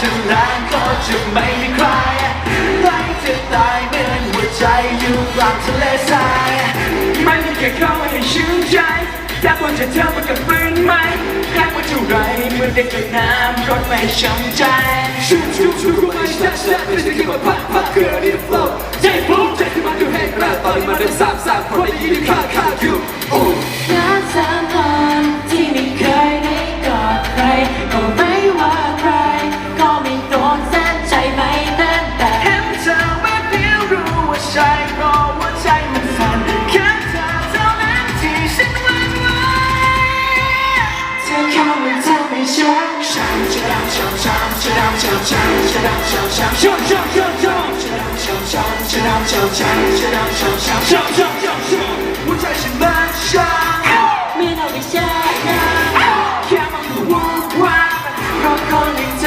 ฉันแล้วก็จะไม่มีใครใกล้จะตายเหมือนหัวใจอยู่กลางทะเลทรายไม่มีแค่เข้ามาให้ชื่นใจแต่ว่าจะเธอมันกับฟื้นไหมแค่ว่าเท่าไรเมื่อได้กลิ่นน้ำรถไม่ช้ำใจชูชูชูกูไม่ชัดชัดไม่ใช่แค่มาพักพักเกินใน flow ใจฟูใจที่มันดูแห้งกระตอนมันเริ่มสาบสาบเพราะได้ยินข้าข้าอยู่โอ้ 别看我有多危险想去当超想去当超想去当